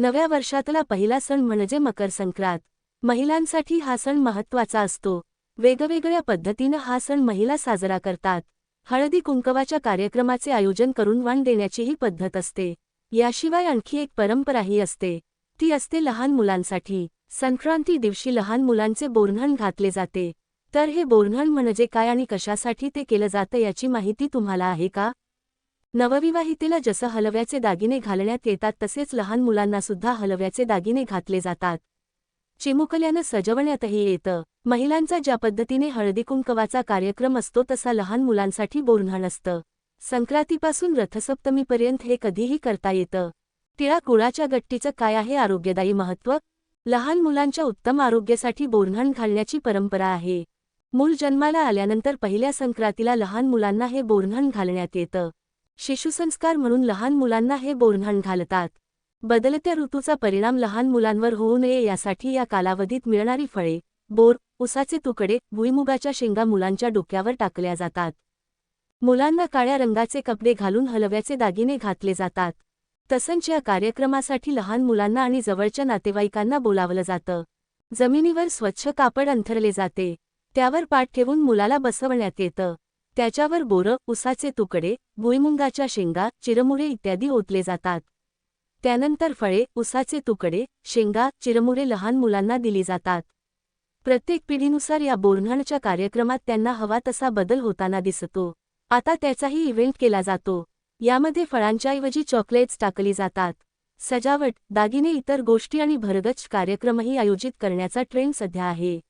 नव्या वर्षातला पहिला सण म्हणजे मकर संक्रांत. महिलांसाठी हा सण महत्त्वाचा असतो. वेगवेगळ्या पद्धतीनं हा सण महिला साजरा करतात. हळदी कुंकवाच्या कार्यक्रमाचे आयोजन करून वाण देण्याचीही पद्धत असते. याशिवाय आणखी एक परंपराही असते. ती असते लहान मुलांसाठी. संक्रांती दिवशी लहान मुलांचे बोरन्हण घातले जाते. तर हे बोरन्हण म्हणजे काय आणि कशासाठी ते केलं जातं याची माहिती तुम्हाला आहे का? नवविवाहितेला जसं हलव्याचे दागिने घालण्यात येतात तसेच लहान मुलांना सुद्धा हलव्याचे दागिने घातले जातात. चिमुकल्यानं सजवण्यातही येतं. महिलांचा ज्या पद्धतीने हळदीकुंकवाचा कार्यक्रम असतो तसा लहान मुलांसाठी बोरन्हाण असतं. संक्रांतीपासून रथसप्तमीपर्यंत हे कधीही करता येतं. तिळा कुळाच्या गट्टीचं काय आहे आरोग्यदायी महत्त्व? लहान मुलांच्या उत्तम आरोग्यासाठी बोरन्हाण घालण्याची परंपरा आहे. मूल जन्माला आल्यानंतर पहिल्या संक्रांतीला लहान मुलांना हे बोरन्हाण घालण्यात येतं. शिशुसंस्कार म्हणून लहान मुलांना हे बोरन्हाण घालतात. बदलत्या ऋतूचा परिणाम लहान मुलांवर होऊ नये यासाठी या कालावधीत मिळणारी फळे बोर उसाचे तुकडे भुईमुगाच्या शेंगा मुलांच्या डोक्यावर टाकल्या जातात. मुलांना काळ्या रंगाचे कपडे घालून हलव्याचे दागिने घातले जातात. तसंच या कार्यक्रमासाठी लहान मुलांना आणि जवळच्या नातेवाईकांना बोलावलं जातं. जमिनीवर स्वच्छ कापड अंथरले जाते. त्यावर पाठ ठेवून मुलाला बसवण्यात येतं. त्याच्यावर बोरं उसाचे तुकडे भुईमुंगाच्या शेंगा चिरमुरे इत्यादी ओतले जातात. त्यानंतर फळे उसाचे तुकडे शेंगा चिरमुरे लहान मुलांना दिली जातात. प्रत्येक पिढीनुसार या बोरन्हाणच्या कार्यक्रमात त्यांना हवा तसा बदल होताना दिसतो. आता त्याचाही इव्हेंट केला जातो. यामध्ये फळांच्याऐवजी चॉकलेट्स टाकली जातात. सजावट दागिने इतर गोष्टी आणि भरगच्च कार्यक्रमही आयोजित करण्याचा ट्रेंड सध्या आहे.